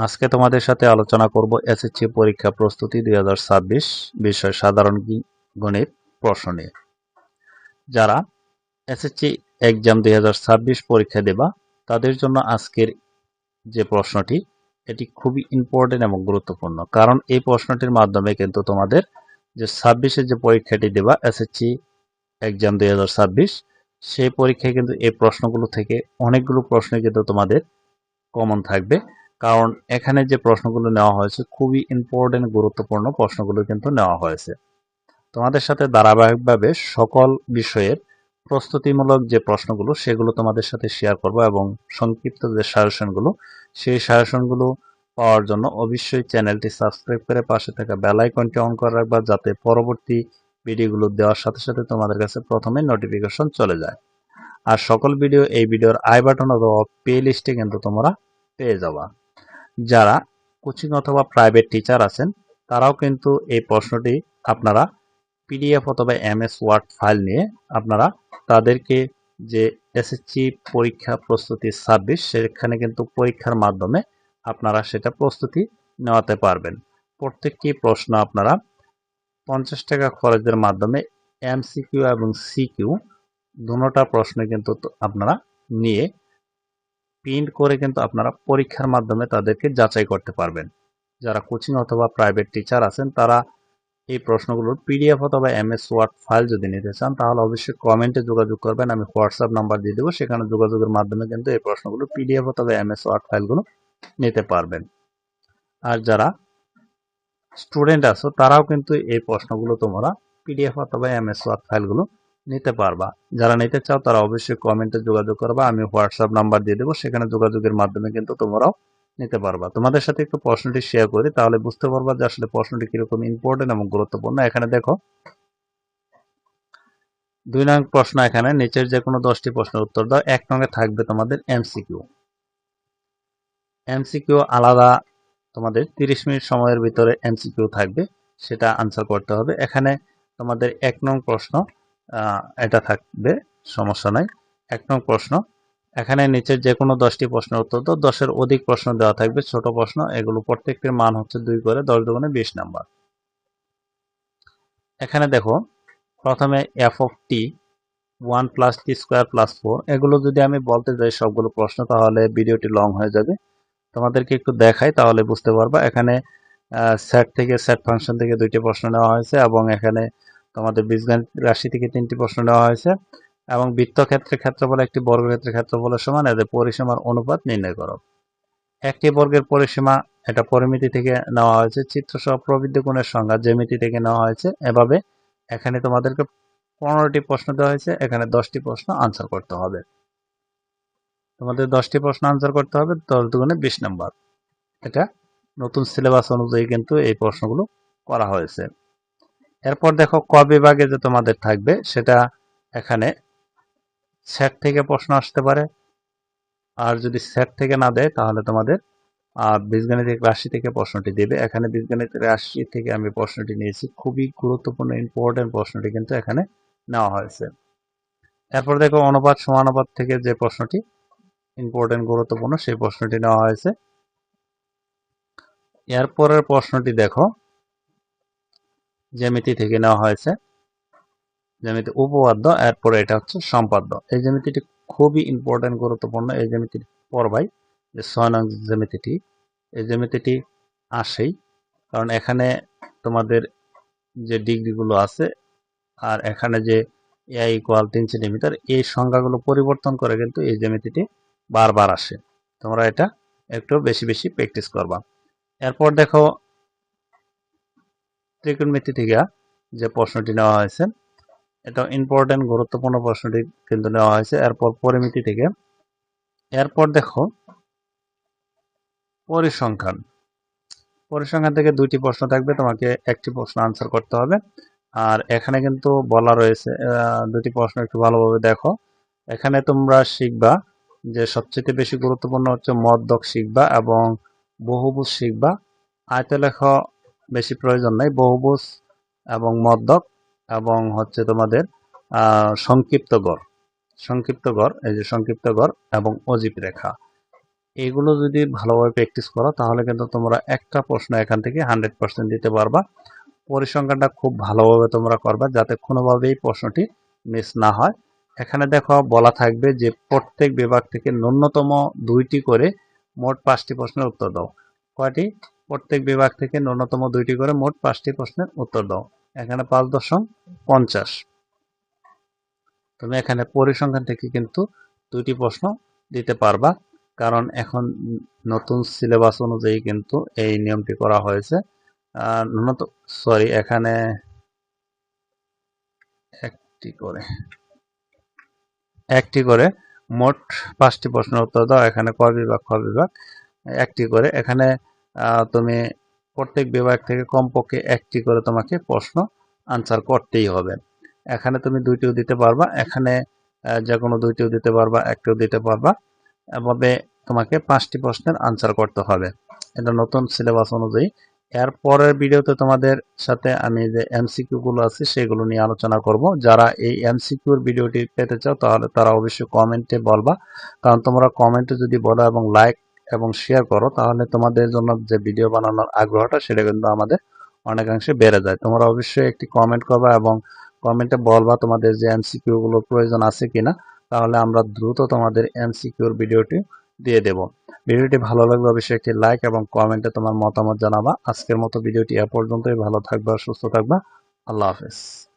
আজকে তোমাদের সাথে আলোচনা করব এসএসসি পরীক্ষা প্রস্তুতি দুই বিষয় সাধারণ গণিত প্রশ্ন নিয়ে। যারা এসএসসি এক্সাম দুই পরীক্ষা দেবা, তাদের জন্য আজকের যে প্রশ্নটি, এটি খুবই ইম্পর্টেন্ট এবং গুরুত্বপূর্ণ। কারণ এই প্রশ্নটির মাধ্যমে কিন্তু তোমাদের যে ছাব্বিশে যে পরীক্ষাটি দেবা এসএসসি এক্সাম দুই সেই পরীক্ষায় কিন্তু এই প্রশ্নগুলো থেকে অনেকগুলো প্রশ্ন কিন্তু তোমাদের কমন থাকবে। কারণ এখানে যে প্রশ্নগুলো নেওয়া হয়েছে খুবই ইম্পর্টেন্ট গুরুত্বপূর্ণ প্রশ্নগুলো কিন্তু নেওয়া হয়েছে। তোমাদের সাথে ধারাবাহিকভাবে সকল বিষয়ের প্রস্তুতিমূলক যে প্রশ্নগুলো, সেগুলো তোমাদের সাথে শেয়ার করব এবং সংক্ষিপ্ত যে সাজেশনগুলো সেই সাজেশনগুলো পাওয়ার জন্য অবশ্যই চ্যানেলটি সাবস্ক্রাইব করে পাশে থাকা বেল আইকনটি অন করে রাখবা, যাতে পরবর্তী ভিডিওগুলো দেওয়ার সাথে সাথে তোমাদের কাছে প্রথমে নোটিফিকেশন চলে যায়। আর সকল ভিডিও এই ভিডিওর আই বাটন অথবা প্লে লিস্টে কিন্তু তোমরা পেয়ে যাবা। যারা কোচিং অথবা প্রাইভেট টিচার আছেন, তারাও কিন্তু এই প্রশ্নটি আপনারা পিডিএফ অথবা এমএস ওয়ার্ড ফাইল নিয়ে আপনারা তাদেরকে যে এসএসসি পরীক্ষা প্রস্তুতি সার্ভিস সেখানে কিন্তু পরীক্ষার মাধ্যমে আপনারা সেটা প্রস্তুতি নেওয়াতে পারবেন। প্রত্যেকটি প্রশ্ন আপনারা পঞ্চাশ টাকা খরচের মাধ্যমে এমসিকিউ এবং সিকিউ দুটোটা প্রশ্ন কিন্তু আপনারা নিয়ে প্রিন্ট করে কিন্তু আপনারা পরীক্ষার মাধ্যমে তাদেরকে যাচাই করতে পারবেন। যারা কোচিং অথবা প্রাইভেট টিচার আছেন, তারা এই প্রশ্নগুলোর পিডিএফ অথবা এমএস ওয়ার্ড ফাইল যদি নিতে চান, তাহলে অবশ্যই কমেন্টে যোগাযোগ করবেন, আমি হোয়াটসঅ্যাপ নাম্বার দিয়ে দেবো, সেখানে যোগাযোগের মাধ্যমে কিন্তু এই প্রশ্নগুলো পিডিএফ অথবা এম এস ওয়ার্ড ফাইলগুলো নিতে পারবেন। আর যারা স্টুডেন্ট আছো, তারাও কিন্তু এই প্রশ্নগুলো তোমরা পিডিএফ অথবা এম এস ওয়ার্ড ফাইলগুলো নিতে পারবা। যারা নিতে চাও তারা অবশ্যই কমেন্টে যোগাযোগ করবা, আমি হোয়াটসঅ্যাপ নাম্বার দিয়ে দেবো, সেখানে যোগাযোগের মাধ্যমে কিন্তু তোমরাও নিতে পারবা। তোমাদের সাথে একটু প্রশ্নটি শেয়ার করি, তাহলে বুঝতে পারবা যে আসলে প্রশ্নটি কীরকম ইম্পর্টেন্ট এবং গুরুত্বপূর্ণ। এখানে দেখো, দুই নং প্রশ্ন এখানে, নিচের যে কোনো দশটি প্রশ্নের উত্তর দাও, এক নঙ্গে থাকবে তোমাদের এমসিকিউ এমসিকিউ আলাদা তোমাদের তিরিশ মিনিট সময়ের ভিতরে এমসিকিউ থাকবে, সেটা আনসার করতে হবে। এখানে তোমাদের এক নং প্রশ্ন এটা থাকবে, সমস্যা নাই। এক নং প্রশ্ন, এখানে নিচের যে কোনো দশটি প্রশ্নের উত্তর তো দশের অধিক প্রশ্ন দেওয়া থাকবে, ছোট প্রশ্ন, এগুলো প্রত্যেকটির মান হচ্ছে দুই করে, দশ দুগুণে বিশ নাম্বার। এখানে দেখো, প্রথমে F of T one plus T square plus four এগুলো যদি আমি বলতে যাই সবগুলো প্রশ্ন, তাহলে ভিডিওটি লং হয়ে যাবে। তোমাদেরকে একটু দেখাই, তাহলে বুঝতে পারবা। এখানে সেট থেকে সেট ফাংশন থেকে দুইটি প্রশ্ন নেওয়া হয়েছে, এবং এখানে তোমাদের বীজগণিত রাশি থেকে তিনটি প্রশ্ন নেওয়া হয়েছে। এবং বৃত্তক্ষেত্রের ক্ষেত্রফল একটি বর্গক্ষেত্রের ক্ষেত্রফলের সমান, এদের পরিসীমার অনুপাত নির্ণয় করো। একটি বর্গের পরিসীমা এটা পরিমিতি থেকে নেওয়া হয়েছে, চিত্রসহ প্রবৃদ্ধি গুণের সংজ্ঞা জ্যামিতি থেকে নেওয়া হয়েছে। এভাবে এখানে তোমাদেরকে পনেরোটি প্রশ্ন দেওয়া হয়েছে, এখানে দশটি প্রশ্ন আনসার করতে হবে। তোমাদের দশটি প্রশ্ন আনসার করতে হবে, দশ দুগুণে বিশ নম্বর। এটা নতুন সিলেবাস অনুযায়ী কিন্তু এই প্রশ্নগুলো করা হয়েছে। এরপর দেখো ক বিভাগে যে তোমাদের থাকবে, সেটা এখানে সেট থেকে প্রশ্ন আসতে পারে। আর যদি সেট থেকে না দেয়, তাহলে তোমাদের বীজগণিতিক রাশি থেকে প্রশ্নটি দেবে। এখানে বীজগণিতিক রাশি থেকে আমি প্রশ্নটি নিয়েছি। খুবই গুরুত্বপূর্ণ ইম্পর্টেন্ট প্রশ্নটি কিন্তু এখানে নেওয়া হয়েছে। এরপর দেখো অনুপাত, সমানুপাত থেকে যে প্রশ্নটি ইম্পর্টেন্ট গুরুত্বপূর্ণ, সেই প্রশ্নটি নেওয়া হয়েছে। এরপরের প্রশ্নটি দেখো। জ্যামিতি থেকে নেওয়া হয়েছে। জ্যামিতি উপপাদ্য, এরপরে এটা হচ্ছে সম্পাদ্য। এই জ্যামিতিটি খুবই ইম্পর্টেন্ট গুরুত্বপূর্ণ। এই জ্যামিতির পর্বাই যে ছয় নং জ্যামিতিটি, এই জ্যামিতিটি আসেই। কারণ এখানে তোমাদের যে ডিগ্রিগুলো আছে, আর এখানে যে এআই ইকুয়াল তিন সেন্টিমিটার এই সংখ্যাগুলো পরিবর্তন করে কিন্তু এই জ্যামিতিটি বারবার আসে। তোমরা এটা একটু বেশি বেশি প্র্যাকটিস করবা। এরপর দেখো ত্রিকোণমিতি থেকে যে প্রশ্নটি নেওয়া হয়েছে, এটা ইম্পর্টেন্ট গুরুত্বপূর্ণ প্রশ্নটি কিন্তু নেওয়া হয়েছে। এরপর পরিমিতি থেকে, এরপর দেখো, পরিসংখ্যান। পরিসংখ্যান থেকে দুইটি প্রশ্ন থাকবে, তোমাকে একটি প্রশ্ন আনসার করতে হবে। আর এখানে কিন্তু বলা রয়েছে দুটি প্রশ্ন একটু ভালোভাবে দেখো। এখানে তোমরা শিখবা যে সবচেয়ে বেশি গুরুত্বপূর্ণ হচ্ছে মদ্যক শিখবা এবং বহুভুজ শিখবা। আয়তলেখ বেশি প্রয়োজন নাই, বহুভুজ এবং মদ্যক এবং হচ্ছে তোমাদের সংক্ষিপ্ত গড়। সংক্ষিপ্ত গড়, এই যে সংক্ষিপ্ত গড় এবং অজীব রেখা। এইগুলো যদি ভালোভাবে প্র্যাকটিস করো, তাহলে কিন্তু তোমরা একটা প্রশ্ন এখান থেকে হান্ড্রেড পার্সেন্ট দিতে পারবা। পরিসংখ্যানটা খুব ভালোভাবে তোমরা করবা যাতে কোনোভাবেই প্রশ্নটি মিস না হয়। এখানে দেখো বলা থাকবে যে প্রত্যেক বিভাগ থেকে ন্যূনতম দুইটি করে মোট পাঁচটি প্রশ্নের উত্তর দাও। কয়টি? প্রত্যেক বিভাগ থেকে ন্যূনতম দুইটি করে মোট পাঁচটি প্রশ্নের উত্তর দাও। এখানে পাঁচ দশম পঞ্চাশ। তুমি এখানে পরিসংখ্যান থেকে কিন্তু দুইটি প্রশ্ন দিতে পারবা, কারণ এখন নতুন সিলেবাস অনুযায়ী কিন্তু এই নিয়মটি করা হয়েছে। ন্যূনতম সরি এখানে একটি করে একটি করে মোট পাঁচটি প্রশ্নের উত্তর দাও। এখানে ক বিভাগ? খ বিভাগ? একটি করে। এখানে তুমি প্রত্যেক বিভাগ থেকে কমপক্ষে একটি করে তোমাকে প্রশ্ন আনসার করতেই হবে। এখানে তুমি দুইটিও দিতে পারবা, এখানে যে কোনো দুইটিও দিতে পারবা, একটিও দিতে পারবা। এভাবে তোমাকে পাঁচটি প্রশ্নের আনসার করতে হবে। এটা নতুন সিলেবাস অনুযায়ী। এর পরের ভিডিওতে তোমাদের সাথে আমি যে এমসিকিউ গুলো আছে, সেগুলো নিয়ে আলোচনা করব। যারা এই এমসিকিউর ভিডিওটি পেতে চাও, তাহলে তারা অবশ্যই কমেন্টে বলবা। কারণ তোমরা কমেন্টে যদি বলো এবং লাইক এবং শেয়ার করো, তাহলে তোমাদের জন্য যে ভিডিও বানানোর আগ্রহটা সেটা কিন্তু আমাদের অনেকাংশে বেড়ে যায়। তোমরা অবশ্যই একটি কমেন্ট করবা এবং কমেন্টে বলবা তোমাদের যে এমসিকিউ গুলো প্রয়োজন আছে কিনা, তাহলে আমরা দ্রুত তোমাদের এমসিকিউর ভিডিওটি দিয়ে দেব। ভিডিওটি ভালো লাগলে অবশ্যই একটি লাইক এবং কমেন্টে তোমার মতামত জানাবা। আজকের মতো ভিডিওটি এ পর্যন্তই। ভালো থাকবা, সুস্থ থাকবা। আল্লাহ হাফেজ।